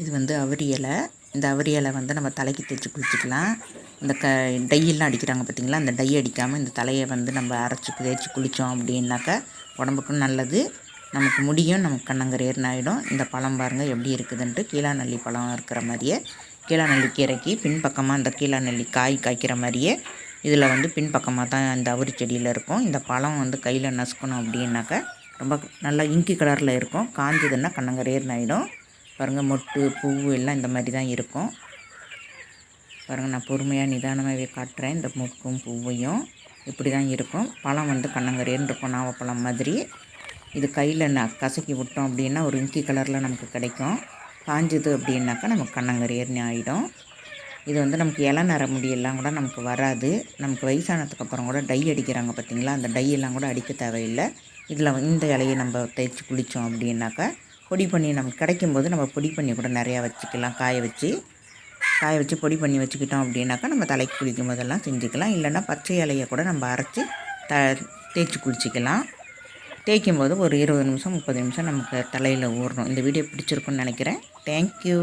இது வந்து அவரி இலை. இந்த அவரி இலை வந்து நம்ம தலைக்கு தேய்ச்சி குளிச்சுக்கலாம். இந்த க டையெல்லாம் அடிக்கிறாங்க பார்த்தீங்களா? அந்த டை அடிக்காமல் இந்த தலையை வந்து நம்ம அரைச்சி தேய்ச்சி குளித்தோம் அப்படின்னாக்கா உடம்புக்கும் நல்லது. நமக்கு முடியும். நமக்கு கண்ணங்கரேர்னு ஆகிடும் இந்த பழம் பாருங்கள் எப்படி இருக்குதுன்ட்டு. கீழாநெல்லி பழம் இருக்கிற மாதிரியே. கீழாநெல்லி கீரைக்கு பின்பக்கமாக இந்த கீழாநெல்லி காய் காய்க்கிற மாதிரியே. இதில் வந்து பின்பக்கமாக தான் இந்த அவரி செடியில் இருக்கும். இந்த பழம் வந்து கையில் நசுக்கணும் அப்படின்னாக்கா ரொம்ப நல்லா இங்கி கலரில் இருக்கும். காஞ்சதுன்னா கண்ணங்கரேர்னு ஆகிடும் பாருங்கள் மொட்டு பூ எல்லாம் இந்த மாதிரி தான் இருக்கும். பாருங்கள் நான் பொறுமையாக நிதானமாகவே காட்டுறேன். இந்த மொக்கும் பூவையும் இப்படி தான் இருக்கும். பழம் வந்து கண்ணங்கரேன்னு இருக்கும் நாவப்பழம் மாதிரி. இது கையில் நான் கசக்கி விட்டோம் அப்படின்னா ஒரு இங்கி கலரில் நமக்கு கிடைக்கும். காஞ்சது அப்படின்னாக்கா நமக்கு கண்ணங்கரேர்னு ஆகிடும் இது வந்து நமக்கு இலை நர முடியெல்லாம் கூட நமக்கு வராது. நமக்கு வயசானதுக்கு அப்புறம் கூட டை அடிக்கிறாங்க பார்த்தீங்களா அந்த டை எல்லாம் கூட அடிக்க தேவையில்லை. இதில் இந்த இலையை நம்ம தேய்ச்சி குளித்தோம் அப்படின்னாக்கா பொடி பண்ணி நமக்கு கிடைக்கும்போது நம்ம பொடி பண்ணி கூட நிறையா வச்சுக்கலாம். காய வச்சு காய வச்சு பொடி பண்ணி வச்சுக்கிட்டோம் அப்படின்னாக்கா நம்ம தலைக்கு குளிக்கும் போதெல்லாம் செஞ்சுக்கலாம். இல்லைன்னா பச்சை இலையை கூட நம்ம அரைச்சி த தேய்ச்சி குளிச்சிக்கலாம் தேய்க்கும் போது ஒரு இருபது நிமிஷம் முப்பது நிமிஷம் நமக்கு தலையில் ஊறணும். இந்த வீடியோ பிடிச்சிருக்குன்னு நினைக்கிறேன். தேங்க்யூ